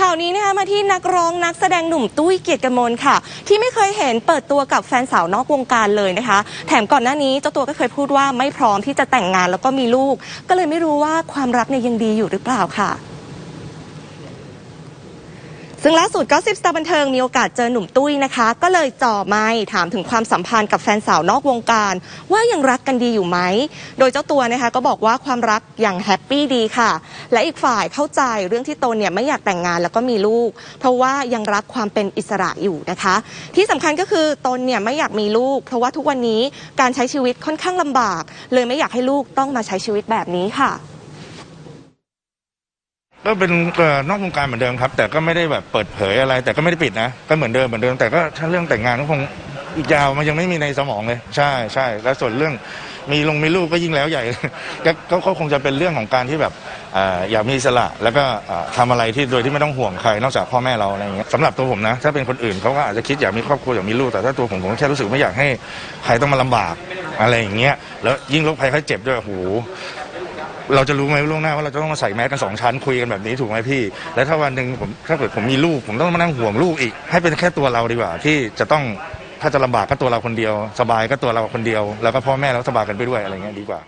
ข่าวนี้นะคะมาที่นักร้องนักแสดงหนุ่มตุ้ยเกียรติกมลค่ะ ที่ไม่เคยเห็นเปิดตัวกับแฟนสาวนอกวงการเลยนะคะ แถมก่อนหน้านี้เจ้าตัวก็เคยพูดว่าไม่พร้อมที่จะแต่งงานแล้วก็มีลูก ก็เลยไม่รู้ว่าความรักเนี่ยยังดีอยู่หรือเปล่าค่ะ ซึ่งล่าสุดก็สิบสตาร์บันเทิงมีโอกาสเจอหนุ่มตุ้ยนะคะ ก็เลยจ่อไม้ถามถึงความสัมพันธ์กับแฟนสาวนอกวงการ ว่ายังรักกันดีอยู่ไหม โดยเจ้าตัวนะคะก็บอกว่าความรักอย่างแฮปปี้ดีค่ะ และอีกฝ่ายเข้าใจเรื่องที่ตนเนี่ยไม่อยากแต่งงานแล้วก็มีลูก เพราะว่ายังรักความเป็นอิสระอยู่นะคะ ที่สำคัญก็คือตนเนี่ยไม่อยากมีลูก เพราะว่าทุกวันนี้การใช้ชีวิตค่อนข้างลำบาก เลยไม่อยากให้ลูกต้องมาใช้ชีวิตแบบนี้ค่ะ ก็เป็นเอ่อนอกวงการเหมือนเดิมครับ แต่ก็ไม่ได้แบบเปิดเผยอะไร แต่ก็ไม่ได้ปิดนะก็เหมือนเดิมเหมือนเดิมแต่ก็ถ้าเรื่องแต่งงานก็คงอีกยาวมันยังไม่มีในสมองเลย ใช่ใช่แล้วส่วนเรื่องมีลงมีลูกก็ยิ่งแล้วใหญ่ ก็ก็ก็คงจะเป็นเรื่องของการที่แบบเอ่ออยากมีอิสระแล้วก็เอ่อทำอะไรที่โดยที่ไม่ต้องห่วงใครนอกจากพ่อแม่เราอะไรอย่างเงี้ยสำหรับตัวผมนะ ถ้าเป็นคนอื่นเขาก็อาจจะคิดอยากมีครอบครัวอยากมีลูกแต่ถ้าตัวผมผมแค่รู้สึกไม่อยากให้ใครต้องมาลำบากอะไรอย่างเงี้ยแล้วยิ่งโรคภัยไข้เจ็บด้วยโอ้โห เราจะรู้ไหมล่วงหน้าว่าเราจะต้องมาใส่แมสกันสองชั้นคุยกันแบบนี้ถูกไหมพี่ แล้วถ้าวันหนึ่งผมถ้าเกิดผมมีลูก ผมต้องมานั่งห่วงลูกอีก ให้เป็นแค่ตัวเราดีกว่า ที่จะต้องถ้าจะลำบากก็ตัวเราคนเดียว สบายก็ตัวเราคนเดียว แล้วก็พ่อแม่เราสบายกันไปด้วยอะไรเงี้ยดีกว่า